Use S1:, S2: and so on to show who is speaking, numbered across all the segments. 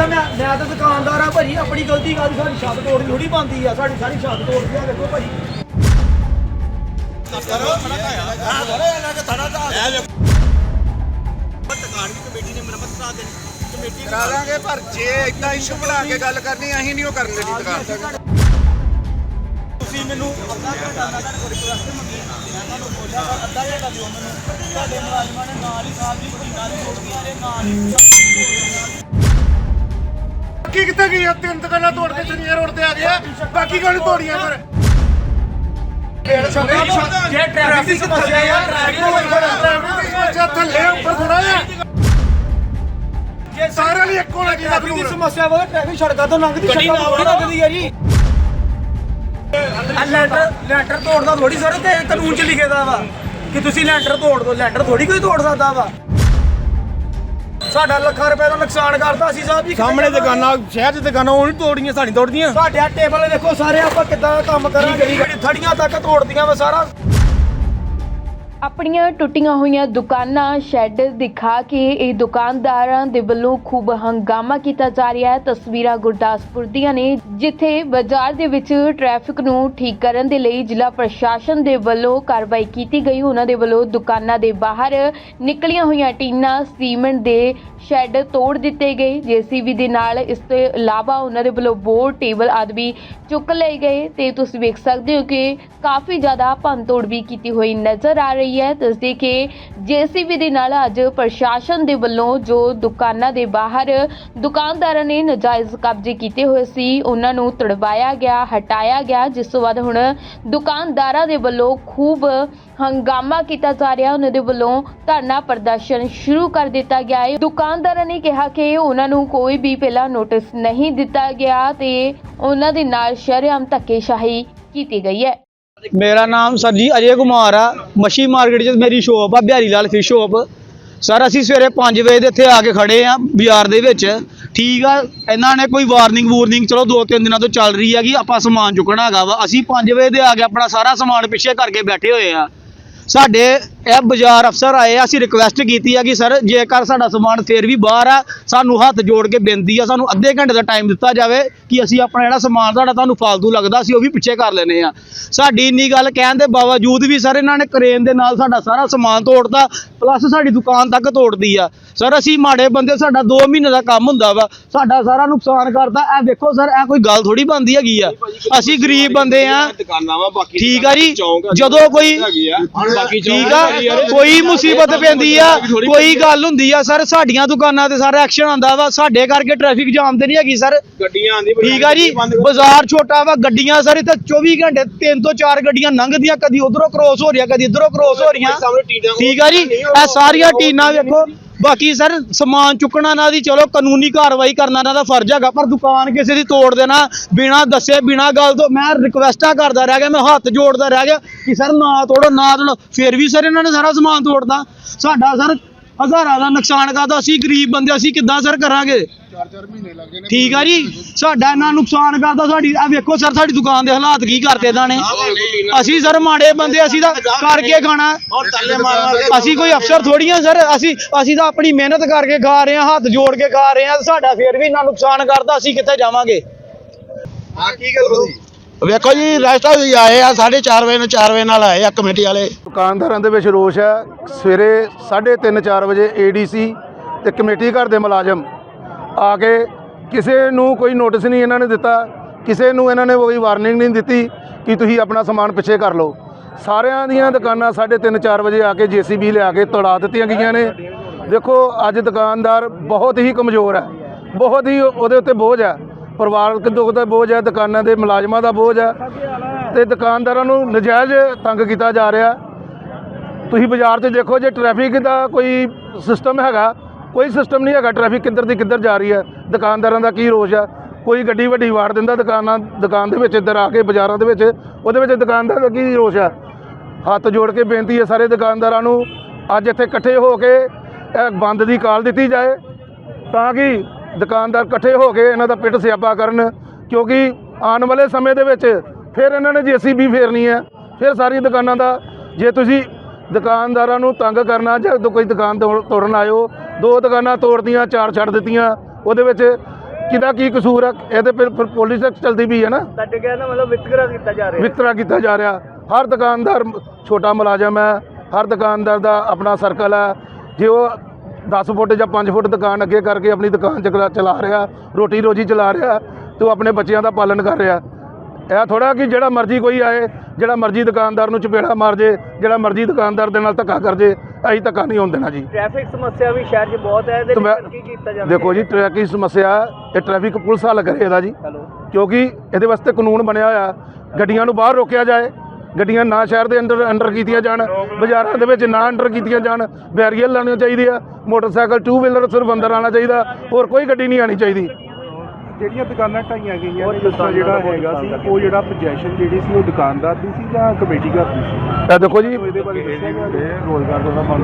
S1: ਆ ਮੈਂ ਮੈਂ ਤਾਂ ਦੁਕਾਨਦਾਰ ਆ ਭਾਜੀ ਆਪਣੀ ਗਲਤੀ ਕਾਦੀ ਸਾਡੀ ਛੱਤ ਤੋੜਨੀ ਥੋੜੀ ਬੰਦੀ ਆ ਸਾਡੀ ਸਾਰੀ ਛੱਤ ਤੋੜਦੀ ਆ ਦੇਖੋ ਭਾਜੀ।
S2: ਕਰਾ ਪਰ ਜੇ ਇਦਾਂ ਇਸ਼ੂ ਬਣਾ ਕੇ ਗੱਲ ਕਰਨੀ ਅਸੀਂ ਨਹੀਂ ਉਹ ਕਰਨ ਦੇਣੀ ਦੁਕਾਨ ਤੇ।
S1: ਤੁਸੀਂ ਮੈਨੂੰ ਅੱਧਾ ਘੰਟਾ ਤੁਹਾਨੂੰ ਰਿਕੁਐਸਟ ਮੰਗੀ ਮੈਂ ਤੁਹਾਨੂੰ ਬੋਲਿਆ ਅੱਧਾ ਘੰਟਾ ਦਿਓ ਮੈਨੂੰ। ਤੁਹਾਡੇ ਮੁਲਾਜ਼ਮਾਂ ਨੇ ਨਾਲ ਹੀ ਸਾਹਿਬ ਜੀ ਕੋਈ ਨਾਲ ਹੀ ਰੋਕੀਆਂ ਨੇ ਨਾਲ ਹੀ
S2: ਕੀ ਕਿੱਥੇ ਗਈ ਆ? ਤਿੰਨ ਦੁਕਾਨਾਂ ਤੋੜ ਕੇ ਚੁਨੀਆਂ ਰੋਡ ਤੇ ਆ ਗਿਆ ਬਾਕੀ ਕਿਉਂ ਨਹੀਂ ਤੋੜੀਆਂ ਫਿਰ?
S1: ਜੇ ਟ੍ਰੈਫਿਕ ਦੀ ਸਮੱਸਿਆ ਆ
S2: ਟ੍ਰੈਫਿਕ ਥੱਲੇ ਉੱਪਰ ਥੋੜਾ ਜਿਹਾ।
S1: ਜੇ
S2: ਸਾਰਿਆਂ ਲਈ ਇੱਕੋ ਲੱਗੀ ਦਾ
S1: ਟ੍ਰੈਫਿਕ ਦੀ ਸਮੱਸਿਆ ਵਾ ਟ੍ਰੈਫਿਕ ਸੜਕਾਂ ਤੋਂ ਲੰਘਦੀ ਸੜਕਾਂ ਤੋਂ ਥੋੜੀ ਲੰਘਦੀ ਆ ਜੀ। ਆ ਲੈਂਟਰ ਲੈਂਟਰ ਤੋੜਦਾ ਥੋੜੀ ਸਰ ਤੇ ਕਾਨੂੰਨ ਚ ਲਿਖੇਦਾ ਵਾ ਕਿ ਤੁਸੀਂ ਲੈਂਟਰ ਤੋੜ ਦੋ। ਲੈਂਟਰ ਥੋੜੀ ਕੋਈ ਤੋੜ ਸਕਦਾ ਵਾ। ਸਾਡਾ ਲੱਖਾਂ ਰੁਪਏ ਦਾ ਨੁਕਸਾਨ ਕਰਤਾ ਸੀ ਸਾਹਿਬ ਜੀ।
S3: ਸਾਹਮਣੇ ਦੁਕਾਨਾਂ ਸ਼ਹਿਰ 'ਚ ਦੁਕਾਨਾਂ ਉਹ ਨਹੀਂ ਤੋੜੀਆਂ ਸਾਡੀ ਤੋੜਦੀਆਂ।
S1: ਸਾਡੇ ਆਹ ਟੇਬਲ ਦੇਖੋ ਸਾਰੇ ਆਪਾਂ ਕਿੱਦਾਂ ਕੰਮ ਕਰਾਂਗੇ? ਥੜੀਆਂ ਤੱਕ ਤੋੜਦੀਆਂ ਵਾ ਸਾਰਾ।
S4: ਆਪਣੀਆਂ ਟੁੱਟੀਆਂ ਹੋਈਆਂ ਦੁਕਾਨਾਂ, ਸ਼ੈੱਡ ਦਿਖਾ ਕੇ ਇਹ ਦੁਕਾਨਦਾਰਾਂ ਦੇ ਵੱਲੋਂ ਖੂਬ ਹੰਗਾਮਾ ਕੀਤਾ ਜਾ ਰਿਹਾ ਹੈ। ਤਸਵੀਰਾਂ ਗੁਰਦਾਸਪੁਰ ਦੀਆਂ ਨੇ, ਜਿੱਥੇ ਬਾਜ਼ਾਰ ਦੇ ਵਿੱਚ ਟ੍ਰੈਫਿਕ ਨੂੰ ਠੀਕ ਕਰਨ ਦੇ ਲਈ ਜ਼ਿਲ੍ਹਾ ਪ੍ਰਸ਼ਾਸਨ ਦੇ ਵੱਲੋਂ ਕਾਰਵਾਈ ਕੀਤੀ ਗਈ। ਉਹਨਾਂ ਦੇ ਵੱਲੋਂ ਦੁਕਾਨਾਂ ਦੇ ਬਾਹਰ ਨਿਕਲੀਆਂ ਹੋਈਆਂ ਟੀਨਾਂ, ਸੀਮੈਂਟ ਦੇ ਸ਼ੈੱਡ ਤੋੜ ਦਿੱਤੇ ਗਏ। ਜੀਸੀਬੀ ਦੇ ਨਾਲ ਇਸ ਤੋਂ ਇਲਾਵਾ ਉਹਨਾਂ ਦੇ ਵੱਲੋਂ ਬੋਰਡ, ਟੇਬਲ ਆਦਿ ਵੀ ਚੁੱਕ ਲਏ ਗਏ। ਤੇ ਤੁਸੀਂ ਵੇਖ ਸਕਦੇ ਹੋ ਕਿ ਕਾਫੀ ਜ਼ਿਆਦਾ ਭੰਨਤੋੜ ਵੀ ਕੀਤੀ ਹੋਈ ਨਜ਼ਰ ਆ ਰਹੀ ਹੈ, ਦੱਸਦੇ ਕਿ ਜੀਸੀਬੀ ਦੇ ਨਾਲ ਅੱਜ ਪ੍ਰਸ਼ਾਸਨ ਦੇ ਵੱਲੋਂ ਜੋ ਦੁਕਾਨਾਂ ਦੇ ਬਾਹਰ ਦੁਕਾਨਦਾਰਾਂ ਨੇ ਨਜਾਇਜ਼ ਕਬਜ਼ੇ ਕੀਤੇ ਹੋਏ ਸੀ, ਉਹਨਾਂ ਨੂੰ ਤੜਵਾਇਆ ਗਿਆ, ਹਟਾਇਆ ਗਿਆ, ਜਿਸ ਤੋਂ ਬਾਅਦ ਹੁਣ ਦੁਕਾਨਦਾਰਾਂ ਦੇ ਵੱਲੋਂ ਖੂਬ ਹੰਗਾਮਾ ਕੀਤਾ ਜਾ ਰਿਹਾ, ਉਹਨਾਂ ਦੇ ਵੱਲੋਂ ਧਰਨਾ ਪ੍ਰਦਰਸ਼ਨ ਸ਼ੁਰੂ ਕਰ ਦਿੱਤਾ ਗਿਆ ਹੈ। ਦੁਕਾਨਦਾਰਾਂ ਨੇ ਕਿਹਾ ਕਿ ਉਹਨਾਂ ਨੂੰ ਕੋਈ ਵੀ ਪਹਿਲਾਂ ਨੋਟਿਸ ਨਹੀਂ ਦਿੱਤਾ ਗਿਆ ਤੇ ਉਹਨਾਂ ਦੇ ਨਾਲ ਸ਼ਰੇਆਮ ਧੱਕੇਸ਼ਾਹੀ ਕੀਤੀ ਗਈ ਹੈ।
S3: ਮੇਰਾ ਨਾਮ ਸਰ ਜੀ ਅਜੇ ਕੁਮਾਰ ਆ। ਮੱਛੀ ਮਾਰਕੀਟ 'ਚ ਮੇਰੀ ਸ਼ੋਪ ਆ Bihari Lal fish shop sir, ਅਸੀਂ ਸਵੇਰੇ 5 ਵਜੇ ਦੇ ਇੱਥੇ ਆ ਕੇ ਖੜੇ ਆ ਬਾਜ਼ਾਰ ਦੇ ਵਿੱਚ। ਠੀਕ ਆ, ਇਹਨਾਂ ਨੇ ਕੋਈ ਵਾਰਨਿੰਗ ਵੂਰਨਿੰਗ ਚਲੋ ਦੋ ਤਿੰਨ ਦਿਨਾਂ ਤੋਂ ਚੱਲ ਰਹੀ ਆ ਕਿ ਆਪਾਂ ਸਮਾਨ ਚੁੱਕਣਾ ਹੈਗਾ ਵਾ। ਅਸੀਂ 5 ਵਜੇ ਦੇ ਆ ਕੇ ਆਪਣਾ ਸਾਰਾ ਸਮਾਨ ਪਿੱਛੇ ਕਰਕੇ ਬੈਠੇ ਹੋਏ ਆ। ਸਾਡੇ ਇਹ ਬਾਜ਼ਾਰ ਅਫਸਰ ਆਏ ਆ ਅਸੀਂ ਰਿਕੁਐਸਟ ਕੀਤੀ ਆ ਕਿ ਸਰ ਜੇਕਰ ਸਾਡਾ ਸਮਾਨ ਫੇਰ ਵੀ ਬਾਹਰ ਆ ਸਾਨੂੰ ਹੱਥ ਜੋੜ ਕੇ ਬੇਨਤੀ ਆ ਸਾਨੂੰ ਅੱਧੇ ਘੰਟੇ ਦਾ ਟਾਈਮ ਦਿੱਤਾ ਜਾਵੇ ਕਿ ਅਸੀਂ ਆਪਣਾ ਜਿਹੜਾ ਸਮਾਨ ਸਾਡਾ ਤੁਹਾਨੂੰ ਫਾਲਤੂ ਲੱਗਦਾ ਸੀ ਉਹ ਵੀ ਪਿੱਛੇ ਕਰ ਲੈਨੇ ਆ। ਸਾਡੀ ਇੰਨੀ ਗੱਲ ਕਹਿਣ ਦੇ ਬਾਵਜੂਦ ਵੀ ਸਰ ਇਹਨਾਂ ਨੇ ਕਰੇਨ ਦੇ ਨਾਲ ਸਾਡਾ ਸਾਰਾ ਸਮਾਨ ਤੋੜਤਾ ਪਲੱਸ ਸਾਡੀ ਦੁਕਾਨ ਤੱਕ ਤੋੜਦੀ ਆ। ਸਰ ਅਸੀਂ ਮਾੜੇ ਬੰਦੇ ਸਾਡਾ 2 ਮਹੀਨੇ ਦਾ ਕੰਮ ਹੁੰਦਾ ਵਾ ਸਾਡਾ ਸਾਰਾ ਨੁਕਸਾਨ ਕਰਤਾ। ਇਹ ਦੇਖੋ ਸਰ ਇਹ ਕੋਈ ਗੱਲ ਥੋੜੀ ਬੰਦੀ ਹੈਗੀ ਆ। ਅਸੀਂ ਗਰੀਬ ਬੰਦੇ ਆ। ਠੀਕ ਆ ਜੀ। ਜਦੋਂ ਕੋਈ ਠੀਕ ਆ। ਕੋਈ ਮੁਸੀਬਤ ਪੈਂਦੀ ਆ ਕੋਈ ਗੱਲ ਹੁੰਦੀ ਆ ਸਰ ਸਾਡੀਆਂ ਦੁਕਾਨਾਂ ਤੇ ਸਾਰਾ ਐਕਸ਼ਨ ਆਂਦਾ ਵਾ ਸਾਡੇ ਕਰਕੇ ਟ੍ਰੈਫਿਕ ਜਾਮ ਤੇ ਨਹੀਂ ਹੈਗੀ ਸਰ।
S5: ਗੱਡੀਆਂ ਆਂਦੀ
S3: ਠੀਕ ਆ ਜੀ ਬਾਜ਼ਾਰ ਛੋਟਾ ਵਾ ਗੱਡੀਆਂ ਸਰ ਇੱਥੇ 24 ਘੰਟੇ ਤਿੰਨ ਤੋਂ ਚਾਰ ਗੱਡੀਆਂ ਲੰਘਦੀਆਂ ਕਦੀ ਉਧਰੋਂ ਕ੍ਰੋਸ ਹੋ ਰਹੀਆਂ ਕਦੀ ਇਧਰੋਂ ਕ੍ਰੋਸ ਹੋ ਰਹੀਆਂ। ਠੀਕ ਆ ਜੀ ਇਹ ਸਾਰੀਆਂ ਟੀਨਾਂ ਵੇਖੋ। ਬਾਕੀ ਸਰ, ਸਮਾਨ ਚੁੱਕਣਾ ਨਾ ਦੀ ਚਲੋ, ਕਾਨੂੰਨੀ ਕਾਰਵਾਈ ਕਰਨਾ ਇਹਨਾਂ ਦਾ ਫਰਜ਼ ਹੈਗਾ, ਪਰ ਦੁਕਾਨ ਕਿਸੇ ਦੀ ਤੋੜ ਦੇਣਾ, ਬਿਨਾ ਦੱਸੇ, ਬਿਨਾ ਗੱਲ ਤੋਂ, ਮੈਂ ਰਿਕਵੈਸਟਾਂ ਕਰਦਾ ਰਹਿ ਗਿਆ, ਮੈਂ ਹੱਥ ਜੋੜਦਾ ਰਹਿ ਗਿਆ ਕਿ ਸਰ ਨਾ ਤੋੜੋ ਨਾ ਤੋੜੋ। ਫਿਰ ਵੀ ਸਰ ਇਹਨਾਂ ਨੇ ਸਾਰਾ ਸਮਾਨ ਤੋੜਦਾ ਸਾਡਾ ਸਰ ਹਜ਼ਾਰਾਂ ਦਾ ਨੁਕਸਾਨ ਕਰਦਾ ਅਸੀਂ ਗਰੀਬ ਬੰਦੇ ਅਸੀਂ ਕਿੱਦਾਂ ਸਰ ਕਰਾਂਗੇ? ਠੀਕ ਆ ਜੀ? ਸਾਡਾ ਇੰਨਾ ਨੁਕਸਾਨ ਕਰਦਾ ਸਾਡੀ ਆ ਵੇਖੋ ਸਰ ਸਾਡੀ ਦੁਕਾਨ ਦੇ ਹਾਲਾਤ ਕੀ ਕਰਤੇ ਇਹਨਾਂ ਨੇ? ਅਸੀਂ ਸਰ ਮਾੜੇ ਬੰਦੇ ਅਸੀਂ ਤਾਂ ਕਰਕੇ ਖਾਣਾ। ਅਸੀਂ ਕੋਈ ਅਫਸਰ ਥੋੜੀਆਂ ਸਰ ਅਸੀਂ ਅਸੀਂ ਤਾਂ ਆਪਣੀ ਮਿਹਨਤ ਕਰਕੇ ਖਾ ਰਹੇ ਹਾਂ ਹੱਥ ਜੋੜ ਕੇ ਖਾ ਰਹੇ ਹਾਂ ਸਾਡਾ ਫੇਰ ਵੀ ਇੰਨਾ ਨੁਕਸਾਨ ਕਰਦਾ ਅਸੀਂ ਕਿੱਥੇ ਜਾਵਾਂਗੇ?
S5: ਹਾਂ ਕੀ ਗੱਲ ਹੋਈ?
S6: ਵੇਖੋ ਜੀ, ਰੈਸਟਾ ਵੀ ਆਏ ਆ 4:30 ਵਜੇ ਨੂੰ 4 ਵਜੇ ਨਾਲ ਆਏ ਆ ਕਮੇਟੀ ਵਾਲੇ।
S7: ਦੁਕਾਨਦਾਰਾਂ ਦੇ ਵਿੱਚ ਰੋਸ਼ ਹੈ ਸਵੇਰੇ 3:30 4 ਵਜੇ ਏਡੀਸੀ ਤੇ ਕਮੇਟੀ ਘਰ ਦੇ ਮੁਲਾਜ਼ਮ ਆ ਕੇ ਕਿਸੇ ਨੂੰ ਕੋਈ ਨੋਟਿਸ ਨਹੀਂ ਇਹਨਾਂ ਨੇ ਦਿੱਤਾ, ਕਿਸੇ ਨੂੰ ਇਹਨਾਂ ਨੇ ਕੋਈ ਵਾਰਨਿੰਗ ਨਹੀਂ ਦਿੱਤੀ ਕਿ ਤੁਸੀਂ ਆਪਣਾ ਸਮਾਨ ਪਿੱਛੇ ਕਰ ਲਓ। ਸਾਰਿਆਂ ਦੀਆਂ ਦੁਕਾਨਾਂ 3:30 4 ਵਜੇ ਆ ਕੇ ਜੀਸੀਬੀ ਲਿਆ ਕੇ ਤੋੜਾ ਦਿੱਤੀਆਂ ਗਈਆਂ ਨੇ। ਦੇਖੋ, ਅੱਜ ਦੁਕਾਨਦਾਰ ਬਹੁਤ ਹੀ ਕਮਜ਼ੋਰ ਹੈ ਬਹੁਤ ਹੀ ਉਹਦੇ ਉੱਤੇ ਬੋਝ ਹੈ ਪਰਿਵਾਰਕ ਦੁੱਖ ਦਾ ਬੋਝ ਹੈ, ਦੁਕਾਨਾਂ ਦੇ ਮੁਲਾਜ਼ਮਾਂ ਦਾ ਬੋਝ ਹੈ ਤੇ ਦੁਕਾਨਦਾਰਾਂ ਨੂੰ ਨਜਾਇਜ਼ ਤੰਗ ਕੀਤਾ ਜਾ ਰਿਹਾ। ਤੁਸੀਂ ਬਾਜ਼ਾਰ 'ਚ ਦੇਖੋ, ਜੇ ਟ੍ਰੈਫਿਕ ਦਾ ਕੋਈ ਸਿਸਟਮ ਹੈਗਾ, ਕੋਈ ਸਿਸਟਮ ਨਹੀਂ ਹੈਗਾ ਟ੍ਰੈਫਿਕ ਕਿੱਧਰ ਦੀ ਕਿੱਧਰ ਜਾ ਰਹੀ ਹੈ, ਦੁਕਾਨਦਾਰਾਂ ਦਾ ਕੀ ਰੋਸ਼ ਆ ਕੋਈ ਗੱਡੀ ਵੱਡੀ ਵਾੜ ਦਿੰਦਾ ਦੁਕਾਨਾਂ, ਦੁਕਾਨ ਦੇ ਵਿੱਚ ਇੱਧਰ ਆ ਕੇ ਬਾਜ਼ਾਰਾਂ ਦੇ ਵਿੱਚ, ਉਹਦੇ ਵਿੱਚ ਦੁਕਾਨਦਾਰ ਦਾ ਕੀ ਰੋਸ਼ ਹੈ? ਹੱਥ ਜੋੜ ਕੇ ਬੇਨਤੀ ਹੈ ਸਾਰੇ ਦੁਕਾਨਦਾਰਾਂ ਨੂੰ, ਅੱਜ ਇੱਥੇ ਇਕੱਠੇ ਹੋ ਕੇ ਇਹ ਬੰਦ ਦੀ ਕਾਲ ਦਿੱਤੀ ਜਾਏ, ਤਾਂ ਕਿ ਦੁਕਾਨਦਾਰ ਇਕੱਠੇ ਹੋ ਕੇ ਇਹਨਾਂ ਦਾ ਪਿੱਟ ਸਿਆਪਾ ਕਰਨ ਕਿਉਂਕਿ ਆਉਣ ਵਾਲੇ ਸਮੇਂ ਦੇ ਵਿੱਚ ਫਿਰ ਇਹਨਾਂ ਨੇ ਜੀਸੀਬੀ ਫੇਰਨੀ ਹੈ। ਫਿਰ ਸਾਰੀ ਦੁਕਾਨਾਂ ਦਾ ਜੇ ਤੁਸੀਂ ਦੁਕਾਨਦਾਰਾਂ ਨੂੰ ਤੰਗ ਕਰਨਾ ਜਾਂ ਕੋਈ ਦੁਕਾਨ ਤੋੜ- ਤੋੜਨ ਆਇਓ ਦੋ ਦੁਕਾਨਾਂ ਤੋੜਦੀਆਂ ਚਾਰ ਛੱਡ ਦਿੱਤੀਆਂ ਉਹਦੇ ਵਿੱਚ ਕਿਹਦਾ ਕੀ ਕਸੂਰ ਹੈ? ਇਹ ਤੇ ਫਿਰ ਫਿਰ ਪੁਲਿਸ ਐਕਟ ਚਲਦੀ ਵੀ ਹੈ ਨਾ।
S3: ਤੁਹਾਡੇ ਕਹਿਣ ਦਾ ਮਤਲਬ ਵਿਤਕਰਾ ਕੀਤਾ ਜਾ ਰਿਹਾ
S7: ਵਿਤਕਰਾ ਕੀਤਾ ਜਾ ਰਿਹਾ। ਹਰ ਦੁਕਾਨਦਾਰ ਛੋਟਾ ਮੁਲਾਜ਼ਮ ਹੈ ਹਰ ਦੁਕਾਨਦਾਰ ਦਾ ਆਪਣਾ ਸਰਕਲ ਹੈ। ਜੇ ਉਹ 10 ਫੁੱਟ ਜਾਂ 5 ਫੁੱਟ ਦੁਕਾਨ ਅੱਗੇ ਕਰਕੇ ਆਪਣੀ ਦੁਕਾਨ ਚਲਾ ਚਲਾ ਰਿਹਾ ਰੋਟੀ ਰੋਜੀ ਚਲਾ ਰਿਹਾ ਤੇ ਉਹ ਆਪਣੇ ਬੱਚਿਆਂ ਦਾ ਪਾਲਣ ਕਰ ਰਿਹਾ। ਇਹ ਥੋੜਾ ਕਿ ਜਿਹੜਾ ਮਰਜ਼ੀ ਕੋਈ ਆਏ ਜਿਹੜਾ ਮਰਜ਼ੀ ਦੁਕਾਨਦਾਰ ਨੂੰ ਚਪੇੜਾ ਮਾਰ ਜੇ ਜਿਹੜਾ ਮਰਜ਼ੀ ਦੁਕਾਨਦਾਰ ਦੇ ਨਾਲ ਧੱਕਾ ਕਰ ਜੇ ਅਸੀਂ ਧੱਕਾ ਨਹੀਂ ਹੋਣ ਦੇਣਾ ਜੀ।
S3: ਟ੍ਰੈਫਿਕ ਸਮੱਸਿਆ ਵੀ ਸ਼ਹਿਰ 'ਚ ਬਹੁਤ ਹੈ ਇਹਦੇ ਲਈ ਕੀ ਕੀਤਾ ਜਾਂਦਾ
S7: ਦੇਖੋ ਜੀ ਟ੍ਰੈਫਿਕ ਸਮੱਸਿਆ ਇਹ ਟ੍ਰੈਫਿਕ ਪੁਲਿਸ ਹੱਲ ਕਰੇ ਇਹਦਾ ਜੀ। ਕਿਉਂਕਿ ਇਹਦੇ ਵਾਸਤੇ ਕਾਨੂੰਨ ਬਣਿਆ ਹੋਇਆ ਗੱਡੀਆਂ ਨੂੰ ਬਾਹਰ ਰੋਕਿਆ ਜਾਏ ਗੱਡੀਆਂ ਨਾ ਸ਼ਹਿਰ ਦੇ ਅੰਦਰ ਅੰਡਰ ਕੀਤੀਆਂ ਜਾਣ ਬਾਜ਼ਾਰਾਂ ਦੇ ਵਿੱਚ ਨਾ ਅੰਡਰ ਕੀਤੀਆਂ ਜਾਣ ਬੈਰੀਅਰ ਲਾਉਣੇ ਚਾਹੀਦੇ ਆ ਮੋਟਰਸਾਈਕਲ ਟੂ ਵੀਲਰ ਸਿਰਫ ਅੰਦਰ ਆਉਣਾ ਚਾਹੀਦਾ ਹੋਰ ਕੋਈ ਗੱਡੀ ਨਹੀਂ ਆਣੀ ਚਾਹੀਦੀ।
S8: ਜਿਹੜੀਆਂ ਦੁਕਾਨਾਂ ਢਾਈਆਂ ਗਈਆਂ ਨੇ ਜਿਸ ਤਰ੍ਹਾਂ ਜਿਹੜਾ ਹੈਗਾ ਸੀ ਉਹ ਜਿਹੜਾ ਪੋਜੀਸ਼ਨ ਜਿਹੜੀ ਸੀ ਉਹ ਦੁਕਾਨਦਾਰ ਦੀ ਸੀ ਜਾਂ ਕਮੇਟੀ ਘਰ ਦੀ ਸੀ?
S7: ਇਹ ਦੇਖੋ ਜੀ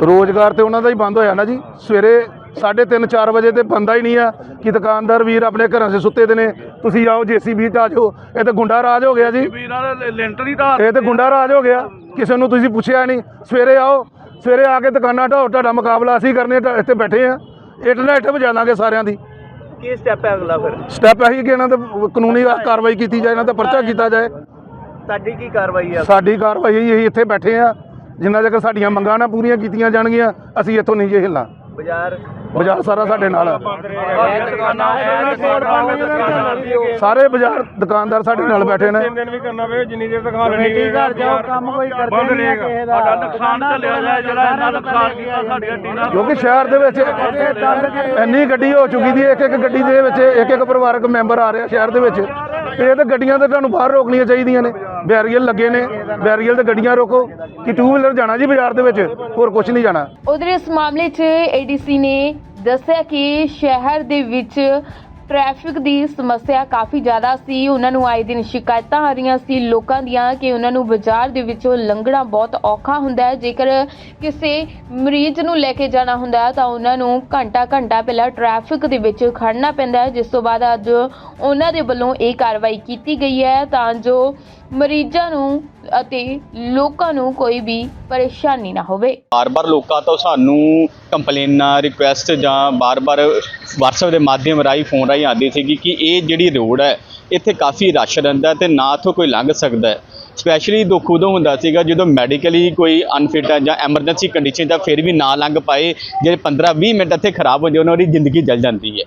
S8: ਰੋਜ਼ਗਾਰ
S7: ਤੇ ਉਹਨਾਂ ਦਾ ਹੀ ਬੰਦ ਹੋਇਆ ਨਾ ਜੀ ਸਵੇਰੇ 3:30 4 ਵਜੇ ਤੇ ਬੰਦਾ ਹੀ ਨਹੀਂ ਆ ਕਿ ਦੁਕਾਨਦਾਰ ਵੀਰ ਆਪਣੇ ਘਰਾਂ 'ਚ ਸੁੱਤੇ ਦੇ ਨੇ। ਤੁਸੀਂ ਆਓ ਜੀਸੀਬੀ ਆ ਜਾਓ। ਇਹ ਤਾਂ ਗੁੰਡਾ ਰਾਜ ਹੋ ਗਿਆ ਜੀ। ਇਹ ਤੇ ਗੁੰਡਾ ਰਾਜ ਹੋ ਗਿਆ। ਕਿਸੇ ਨੂੰ ਤੁਸੀਂ ਪੁੱਛਿਆ ਨਹੀਂ। ਸਵੇਰੇ ਆਓ। ਸਵੇਰੇ ਆ ਕੇ ਦੁਕਾਨਾਂ ਢਾਓ ਤੁਹਾਡਾ ਮੁਕਾਬਲਾ ਅਸੀਂ ਕਰਨੇ ਇੱਥੇ ਬੈਠੇ ਆ। ਇੱਟ ਨਾਲ ਇੱਟ ਵਜਾ ਦਾਂਗੇ ਸਾਰਿਆਂ ਦੀ।
S3: ਕੀ ਸਟੈਪ ਹੈ ਅਗਲਾ ਫਿਰ?
S7: ਸਟੈਪ ਇਹੀ ਕਿ ਇਹਨਾਂ ਤੇ ਕਾਨੂੰਨੀ ਕਾਰਵਾਈ ਕੀਤੀ ਜਾਏ ਇਹਨਾਂ ਤੇ ਪਰਚਾ ਕੀਤਾ ਜਾਏ।
S3: ਤੁਹਾਡੀ ਕੀ ਕਾਰਵਾਈ ਹੈ
S7: ਸਾਡੀ ਕਾਰਵਾਈ ਇਹੀ ਇੱਥੇ ਬੈਠੇ ਆ। ਜਿੰਨਾ ਚਿਰ ਸਾਡੀਆਂ ਮੰਗਾਂ ਨਾ ਪੂਰੀਆਂ ਕੀਤੀਆਂ ਜਾਣਗੀਆਂ ਅਸੀਂ ਇੱਥੋਂ ਨਹੀਂ ਜੇ ਹਿੱਲਣਾ।
S3: ਬਾਜ਼ਾਰ
S7: ਬਾਜ਼ਾਰ ਸਾਰਾ ਸਾਡੇ ਨਾਲ ਆ। ਸਾਰੇ ਬਾਜ਼ਾਰ ਦੁਕਾਨਦਾਰ ਸਾਡੇ ਨਾਲ ਬੈਠੇ ਨੇ।
S8: ਦਿਨ ਵੀ ਕਰਨਾ ਵੇ ਜਿੰਨੀ ਦੇਰ ਤੱਕ ਹਾਲ
S3: ਕਮੇਟੀ ਘਰ ਜਾਓ ਕੰਮ ਕੋਈ ਕਰਦੇ ਨਹੀਂ ਕਿਸੇ ਦਾ। ਸਾਡਾ ਨੁਕਸਾਨ ਚੱਲਿਆ ਜਾਏ ਜਿਹੜਾ ਇੰਨਾ ਨੁਕਸਾਨ ਕੀਤਾ ਸਾਡੀਆਂ ਟੀਨਾਂ
S7: ਕਿਉਂਕਿ ਸ਼ਹਿਰ ਦੇ ਵਿੱਚ ਇੰਨੀ ਗੱਡੀ ਹੋ ਚੁੱਕੀ ਦੀ ਇੱਕ ਇੱਕ ਗੱਡੀ ਦੇ ਵਿੱਚ ਇੱਕ ਇੱਕ ਪਰਿਵਾਰਕ ਮੈਂਬਰ ਆ ਰਿਹਾ ਸ਼ਹਿਰ ਦੇ ਵਿੱਚ। ਤੇ ਇਹ ਤਾਂ ਗੱਡੀਆਂ ਤੇ ਤੁਹਾਨੂੰ ਬਾਹਰ ਰੋਕਣੀਆਂ ਚਾਹੀਦੀਆਂ ਨੇ। ਬੈਰੀਅਰ ਲੱਗੇ ਨੇ, ਬੈਰੀਅਰ ਤੇ ਗੱਡੀਆਂ ਰੋਕੋ, ਕਿ ਟੂ ਵੀਲਰ ਜਾਣਾ ਜੀ ਬਾਜ਼ਾਰ ਦੇ ਵਿੱਚ, ਹੋਰ ਕੁਝ ਨਹੀਂ ਜਾਣਾ।
S4: ਉਧਰ ਇਸ ਮਾਮਲੇ 'ਚ ਏਡੀਸੀ ਨੇ ਦੱਸਿਆ ਕਿ ਸ਼ਹਿਰ ਦੇ ਵਿੱਚ ਟ੍ਰੈਫਿਕ ਦੀ ਸਮੱਸਿਆ ਕਾਫੀ ਜ਼ਿਆਦਾ ਸੀ, ਉਹਨਾਂ ਨੂੰ ਆਏ ਦਿਨ ਸ਼ਿਕਾਇਤਾਂ ਆ ਰਹੀਆਂ ਸੀ ਲੋਕਾਂ ਦੀਆਂ ਕਿ ਉਹਨਾਂ ਨੂੰ ਬਾਜ਼ਾਰ ਦੇ ਵਿੱਚੋਂ ਲੰਘਣਾ ਬਹੁਤ ਔਖਾ ਹੁੰਦਾ ਹੈ। ਜੇਕਰ ਕਿਸੇ ਮਰੀਜ਼ ਨੂੰ ਲੈ ਕੇ ਜਾਣਾ ਹੁੰਦਾ ਹੈ, ਤਾਂ ਉਹਨਾਂ ਨੂੰ ਘੰਟਾ ਘੰਟਾ ਪਹਿਲਾਂ ਟ੍ਰੈਫਿਕ ਦੇ ਵਿੱਚ ਖੜਨਾ ਪੈਂਦਾ ਹੈ। ਜਿਸ ਤੋਂ ਬਾਅਦ ਅੱਜ ਉਹਨਾਂ ਦੇ ਵੱਲੋਂ ਇਹ ਕਾਰਵਾਈ ਕੀਤੀ ਗਈ ਹੈ। ਤਾਂ ਜੋ ਮਰੀਜ਼ਾਂ ਨੂੰ ਅਤੇ ਲੋਕਾਂ ਨੂੰ ਕੋਈ ਵੀ ਪਰੇਸ਼ਾਨੀ ਨਾ ਹੋਵੇ।
S2: ਬਾਰ-ਬਾਰ ਲੋਕਾਂ ਤੋਂ ਸਾਨੂੰ ਕੰਪਲੇਨਾਂ ਰਿਕੁਐਸਟ ਜਾਂ ਬਾਰ-ਬਾਰ WhatsApp ਦੇ ਮਾਧਿਅਮ ਰਾਹੀਂ ਫੋਨ ਰਾਹੀਂ ਆਉਂਦੀ ਸੀਗੀ ਕਿ ਇਹ ਜਿਹੜੀ ਰੋਡ ਹੈ, ਇੱਥੇ ਕਾਫੀ ਰਸ਼ ਰਹਿੰਦਾ ਤੇ ਨਾ ਇੱਥੋਂ ਕੋਈ ਲੰਘ ਸਕਦਾ ਹੈ। ਸਪੈਸ਼ਲੀ ਦੁੱਖ ਉਦੋਂ ਹੁੰਦਾ ਸੀਗਾ, ਜਦੋਂ ਮੈਡੀਕਲੀ ਕੋਈ ਅਨਫਿਟ ਹੈ ਜਾਂ ਐਮਰਜੈਂਸੀ ਕੰਡੀਸ਼ਨ ਤਾਂ ਫਿਰ ਵੀ ਨਾ ਲੰਘ ਪਾਏ ਜਿਹੜੇ 15-20 ਮਿੰਟ ਇੱਥੇ ਖਰਾਬ ਹੋ ਜਾਏ, ਉਹਨਾਂ ਦੀ ਜ਼ਿੰਦਗੀ ਜਲ ਜਾਂਦੀ ਹੈ।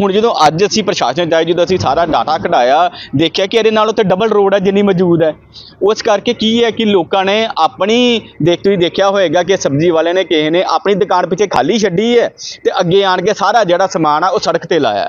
S2: ਹੁਣ ਜਦੋਂ ਅੱਜ ਅਸੀਂ ਪ੍ਰਸ਼ਾਸਨ ਚਾਹੇ ਜਦੋਂ ਅਸੀਂ ਸਾਰਾ ਡਾਟਾ ਕਢਾਇਆ, ਦੇਖਿਆ ਕਿ ਇਹਦੇ ਨਾਲੋਂ ਤੇ ਡਬਲ ਰੋਡ ਹੈ ਜਿੰਨੀ ਮੌਜੂਦ ਹੈ। ਉਸ ਕਰਕੇ ਕੀ ਹੈ ਕਿ ਲੋਕਾਂ ਨੇ ਆਪਣੀ ਦੇਖ ਤੁਸੀਂ ਦੇਖਿਆ ਹੋਏਗਾ ਕਿ ਸਬਜ਼ੀ ਵਾਲੇ ਨੇ, ਕਿਸੇ ਨੇ ਆਪਣੀ ਦੁਕਾਨ ਪਿੱਛੇ ਖਾਲੀ ਛੱਡੀ ਹੈ ਤੇ ਅੱਗੇ ਆਣ ਕੇ ਸਾਰਾ ਜਿਹੜਾ ਸਮਾਨ ਆ ਉਹ ਸੜਕ ਤੇ ਲਾਇਆ।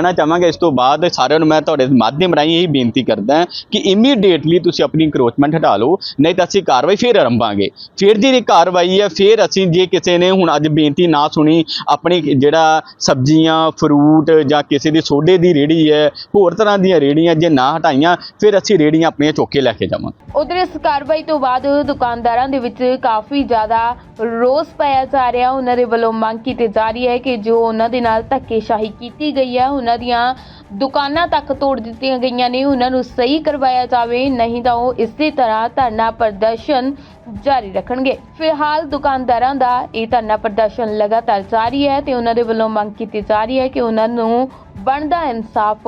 S2: ਕਹਿਣਾ ਚਾਹਾਂਗਾ, ਇਸ ਤੋਂ ਬਾਅਦ ਸਾਰਿਆਂ ਨੂੰ ਮੈਂ ਤੁਹਾਡੇ ਮਾਧਿਅਮ ਰਾਹੀਂ ਇਹੀ ਬੇਨਤੀ ਕਰਦਾ ਕਿ ਇਮੀਡੀਏਟਲੀ ਤੁਸੀਂ ਆਪਣੀ ਇਨਕਰੋਚਮੈਂਟ ਹਟਾ ਲਓ, ਨਹੀਂ ਤਾਂ ਅਸੀਂ ਕਾਰਵਾਈ ਫੇਰ ਆਰੰਭਾਂਗੇ। ਫਿਰ ਜਿਹੜੀ ਕਾਰਵਾਈ ਹੈ, ਫਿਰ ਅਸੀਂ ਜੇ ਕਿਸੇ ਨੇ ਹੁਣ ਅੱਜ ਬੇਨਤੀ ਨਾ ਸੁਣੀ, ਆਪਣੀ ਜਿਹੜਾ ਸਬਜ਼ੀਆਂ ਫਰੂਟ ਜਾਂ ਕਿਸੇ ਦੀ ਸੋਡੇ ਦੀ ਰੇੜੀ ਹੈ, ਹੋਰ ਤਰ੍ਹਾਂ ਦੀਆਂ ਰੇੜੀਆਂ ਜੇ ਨਾ ਹਟਾਈਆਂ, ਫਿਰ ਅਸੀਂ ਰੇੜੀਆਂ ਆਪਣੀਆਂ ਚੁੱਕ ਕੇ ਲੈ ਕੇ ਜਾਵਾਂਗੇ।
S4: ਉਧਰ ਇਸ ਕਾਰਵਾਈ ਤੋਂ ਬਾਅਦ ਦੁਕਾਨਦਾਰਾਂ ਦੇ ਵਿੱਚ ਕਾਫੀ ਜ਼ਿਆਦਾ ਰੋਸ ਪਾਇਆ ਜਾ ਰਿਹਾ। ਉਹਨਾਂ ਦੇ ਵੱਲੋਂ ਮੰਗ ਕੀਤੀ ਜਾ ਰਹੀ ਹੈ ਕਿ ਜੋ ਉਹਨਾਂ ਦੇ ਨਾਲ ਧੱਕੇਸ਼ਾਹੀ ਕੀਤੀ ਗਈ ਹੈ ਉਹਨਾਂ ਦੀਆਂ ਦੁਕਾਨਾਂ ਤੱਕ ਤੋੜ ਦਿੱਤੀਆਂ ਗਈਆਂ ਨੇ, ਉਹਨਾਂ ਨੂੰ ਸਹੀ ਕਰਵਾਇਆ ਜਾਵੇ, ਨਹੀਂ ਤਾਂ ਉਹ ਇਸੇ ਤਰ੍ਹਾਂ ਧਰਨਾ ਪ੍ਰਦਰਸ਼ਨ ਜਾਰੀ ਰੱਖਣਗੇ। ਫਿਲਹਾਲ ਦੁਕਾਨਦਾਰਾਂ ਦਾ ਇਹ ਧਰਨਾ ਪ੍ਰਦਰਸ਼ਨ ਲਗਾਤਾਰ ਜਾਰੀ ਹੈ ਤੇ ਉਹਨਾਂ ਦੇ ਵੱਲੋਂ ਮੰਗ ਕੀਤੀ ਜਾ ਰਹੀ ਹੈ ਕਿ ਉਹਨਾਂ ਨੂੰ ਬਣਦਾ ਇਨਸਾਫ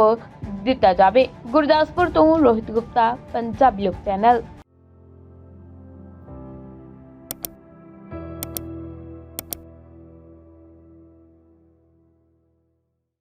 S4: ਦਿੱਤਾ ਜਾਵੇ। ਗੁਰਦਾਸਪੁਰ ਤੋਂ ਰੋਹਿਤ ਗੁਪਤਾ, ਪੰਜਾਬੀ ਲੋਕ ਚੈਨਲ।